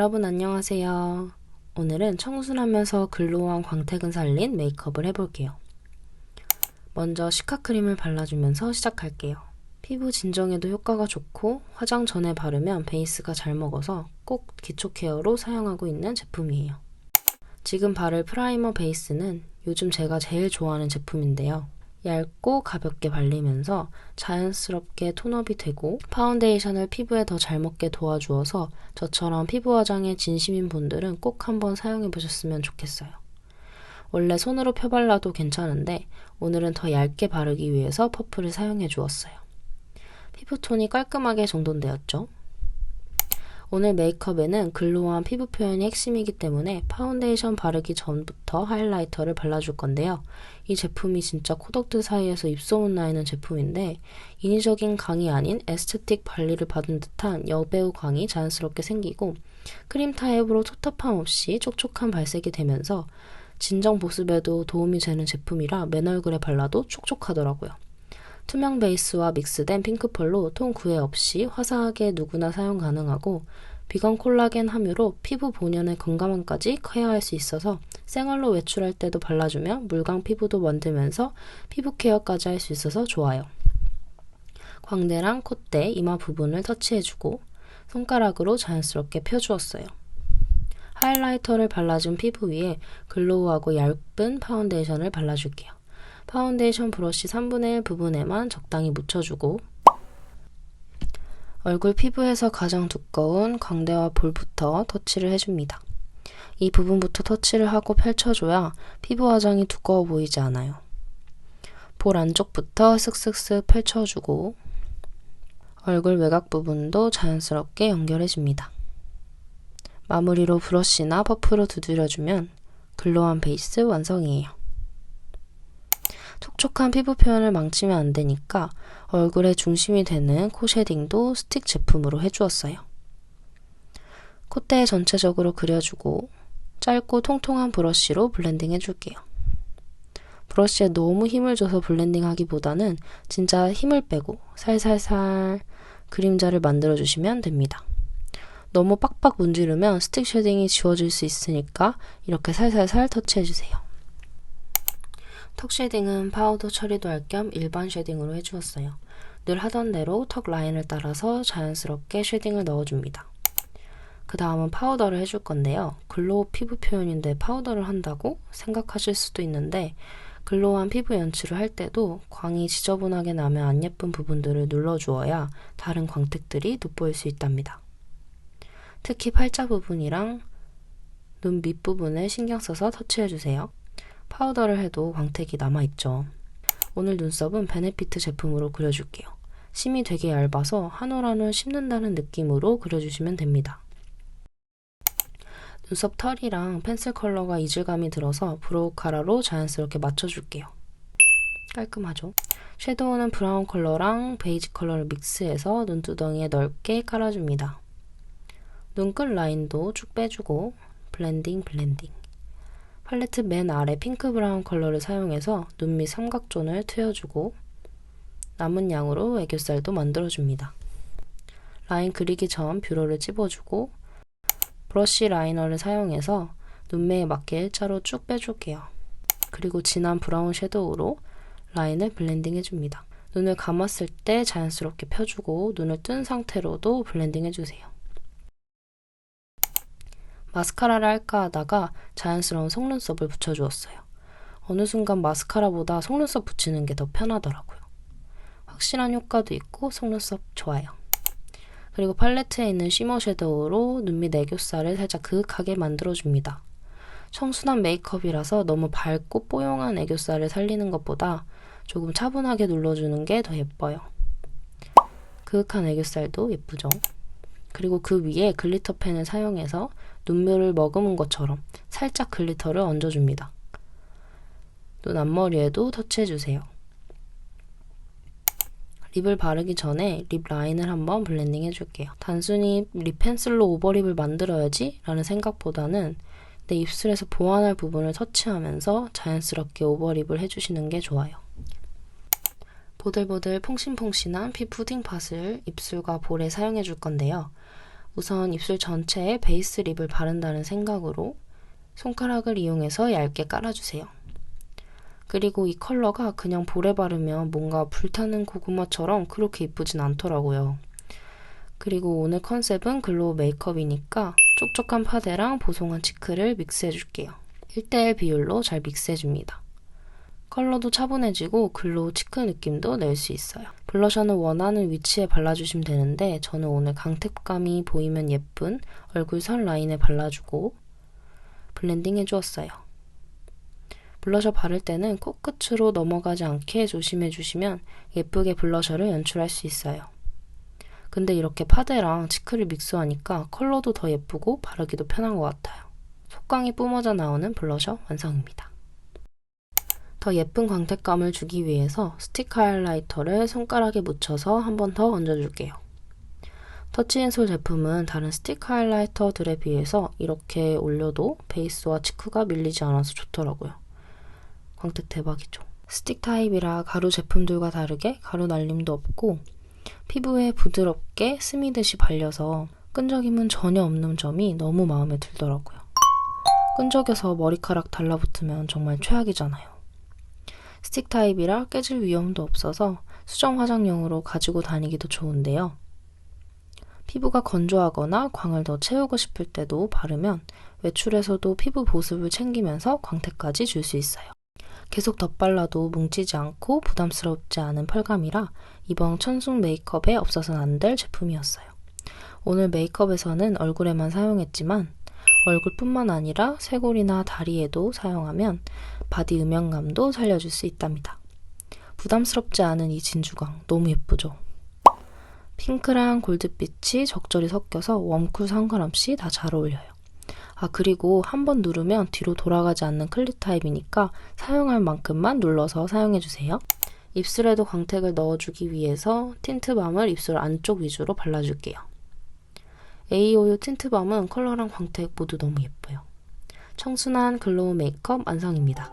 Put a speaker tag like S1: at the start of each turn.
S1: 여러분 안녕하세요. 오늘은 청순하면서 글로우한 광택은 살린 메이크업을 해볼게요. 먼저 시카크림을 발라주면서 시작할게요. 피부 진정에도 효과가 좋고 화장 전에 바르면 베이스가 잘 먹어서 꼭 기초 케어로 사용하고 있는 제품이에요. 지금 바를 프라이머 베이스는 요즘 제가 제일 좋아하는 제품인데요. 얇고 가볍게 발리면서 자연스럽게 톤업이 되고 파운데이션을 피부에 더 잘 먹게 도와주어서 저처럼 피부 화장에 진심인 분들은 꼭 한번 사용해 보셨으면 좋겠어요. 원래 손으로 펴발라도 괜찮은데 오늘은 더 얇게 바르기 위해서 퍼프를 사용해 주었어요. 피부톤이 깔끔하게 정돈되었죠? 오늘 메이크업에는 글로우한 피부 표현이 핵심이기 때문에 파운데이션 바르기 전부터 하이라이터를 발라줄 건데요. 이 제품이 진짜 코덕들 사이에서 입소문 나 있는 제품인데 인위적인 광이 아닌 에스테틱 관리를 받은 듯한 여배우 광이 자연스럽게 생기고 크림 타입으로 텁텁함 없이 촉촉한 발색이 되면서 진정 보습에도 도움이 되는 제품이라 맨 얼굴에 발라도 촉촉하더라고요. 투명 베이스와 믹스된 핑크펄로 톤 구애 없이 화사하게 누구나 사용 가능하고 비건 콜라겐 함유로 피부 본연의 건강함까지 케어할 수 있어서 생얼로 외출할 때도 발라주면 물광 피부도 만들면서 피부 케어까지 할 수 있어서 좋아요. 광대랑 콧대, 이마 부분을 터치해주고 손가락으로 자연스럽게 펴주었어요. 하이라이터를 발라준 피부 위에 글로우하고 얇은 파운데이션을 발라줄게요. 파운데이션 브러쉬 3분의 1 부분에만 적당히 묻혀주고 얼굴 피부에서 가장 두꺼운 광대와 볼부터 터치를 해줍니다. 이 부분부터 터치를 하고 펼쳐줘야 피부 화장이 두꺼워 보이지 않아요. 볼 안쪽부터 쓱쓱쓱 펼쳐주고 얼굴 외곽 부분도 자연스럽게 연결해줍니다. 마무리로 브러쉬나 퍼프로 두드려주면 글로우한 베이스 완성이에요. 촉촉한 피부 표현을 망치면 안 되니까 얼굴의 중심이 되는 코 쉐딩도 스틱 제품으로 해주었어요. 콧대 전체적으로 그려주고 짧고 통통한 브러쉬로 블렌딩 해줄게요. 브러쉬에 너무 힘을 줘서 블렌딩 하기보다는 진짜 힘을 빼고 살살살 그림자를 만들어주시면 됩니다. 너무 빡빡 문지르면 스틱 쉐딩이 지워질 수 있으니까 이렇게 살살살 터치해주세요. 턱 쉐딩은 파우더 처리도 할 겸 일반 쉐딩으로 해주었어요. 늘 하던 대로 턱 라인을 따라서 자연스럽게 쉐딩을 넣어줍니다. 그 다음은 파우더를 해줄 건데요. 글로우 피부 표현인데 파우더를 한다고 생각하실 수도 있는데 글로우한 피부 연출을 할 때도 광이 지저분하게 나면 안 예쁜 부분들을 눌러주어야 다른 광택들이 돋보일 수 있답니다. 특히 팔자 부분이랑 눈 밑부분을 신경 써서 터치해주세요. 파우더를 해도 광택이 남아있죠. 오늘 눈썹은 베네피트 제품으로 그려줄게요. 심이 되게 얇아서 한 올 한 올 씹는다는 느낌으로 그려주시면 됩니다. 눈썹 털이랑 펜슬 컬러가 이질감이 들어서 브로우 카라로 자연스럽게 맞춰줄게요. 깔끔하죠? 섀도우는 브라운 컬러랑 베이지 컬러를 믹스해서 눈두덩이에 넓게 깔아줍니다. 눈끝 라인도 쭉 빼주고 블렌딩 블렌딩 팔레트 맨 아래 핑크 브라운 컬러를 사용해서 눈 밑 삼각존을 트여주고 남은 양으로 애교살도 만들어줍니다. 라인 그리기 전 뷰러를 찝어주고 브러쉬 라이너를 사용해서 눈매에 맞게 일자로 쭉 빼줄게요. 그리고 진한 브라운 섀도우로 라인을 블렌딩 해줍니다. 눈을 감았을 때 자연스럽게 펴주고 눈을 뜬 상태로도 블렌딩 해주세요. 마스카라를 할까 하다가 자연스러운 속눈썹을 붙여주었어요. 어느 순간 마스카라보다 속눈썹 붙이는 게 더 편하더라고요. 확실한 효과도 있고 속눈썹 좋아요. 그리고 팔레트에 있는 쉬머 섀도우로 눈 밑 애교살을 살짝 그윽하게 만들어줍니다. 청순한 메이크업이라서 너무 밝고 뽀용한 애교살을 살리는 것보다 조금 차분하게 눌러주는 게 더 예뻐요. 그윽한 애교살도 예쁘죠? 그리고 그 위에 글리터 펜을 사용해서 눈물을 머금은 것처럼 살짝 글리터를 얹어줍니다. 눈 앞머리에도 터치해주세요. 립을 바르기 전에 립 라인을 한번 블렌딩 해줄게요. 단순히 립 펜슬로 오버립을 만들어야지 라는 생각보다는 내 입술에서 보완할 부분을 터치하면서 자연스럽게 오버립을 해주시는 게 좋아요. 보들보들 퐁신퐁신한 피 푸딩 팥을 입술과 볼에 사용해 줄 건데요. 우선 입술 전체에 베이스 립을 바른다는 생각으로 손가락을 이용해서 얇게 깔아주세요. 그리고 이 컬러가 그냥 볼에 바르면 뭔가 불타는 고구마처럼 그렇게 이쁘진 않더라고요. 그리고 오늘 컨셉은 글로우 메이크업이니까 촉촉한 파데랑 보송한 치크를 믹스해줄게요. 1대1 비율로 잘 믹스해줍니다. 컬러도 차분해지고 글로우 치크 느낌도 낼 수 있어요. 블러셔는 원하는 위치에 발라주시면 되는데 저는 오늘 강택감이 보이면 예쁜 얼굴 선 라인에 발라주고 블렌딩 해주었어요. 블러셔 바를 때는 코끝으로 넘어가지 않게 조심해 주시면 예쁘게 블러셔를 연출할 수 있어요. 근데 이렇게 파데랑 치크를 믹스하니까 컬러도 더 예쁘고 바르기도 편한 것 같아요. 속광이 뿜어져 나오는 블러셔 완성입니다. 더 예쁜 광택감을 주기 위해서 스틱 하이라이터를 손가락에 묻혀서 한 번 더 얹어줄게요. 터치앤솔 제품은 다른 스틱 하이라이터들에 비해서 이렇게 올려도 베이스와 치크가 밀리지 않아서 좋더라고요. 광택 대박이죠. 스틱 타입이라 가루 제품들과 다르게 가루 날림도 없고 피부에 부드럽게 스미듯이 발려서 끈적임은 전혀 없는 점이 너무 마음에 들더라고요. 끈적여서 머리카락 달라붙으면 정말 최악이잖아요. 스틱 타입이라 깨질 위험도 없어서 수정 화장용으로 가지고 다니기도 좋은데요. 피부가 건조하거나 광을 더 채우고 싶을 때도 바르면 외출에서도 피부 보습을 챙기면서 광택까지 줄 수 있어요. 계속 덧발라도 뭉치지 않고 부담스럽지 않은 펄감이라 이번 천숙 메이크업에 없어서는 안 될 제품이었어요. 오늘 메이크업에서는 얼굴에만 사용했지만 얼굴뿐만 아니라 쇄골이나 다리에도 사용하면 바디 음영감도 살려줄 수 있답니다. 부담스럽지 않은 이 진주광 너무 예쁘죠? 핑크랑 골드빛이 적절히 섞여서 웜쿨 상관없이 다 잘 어울려요. 아 그리고 한 번 누르면 뒤로 돌아가지 않는 클립 타입이니까 사용할 만큼만 눌러서 사용해주세요. 입술에도 광택을 넣어주기 위해서 틴트밤을 입술 안쪽 위주로 발라줄게요. AOU 틴트밤은 컬러랑 광택 모두 너무 예뻐요. 청순한 글로우 메이크업 완성입니다.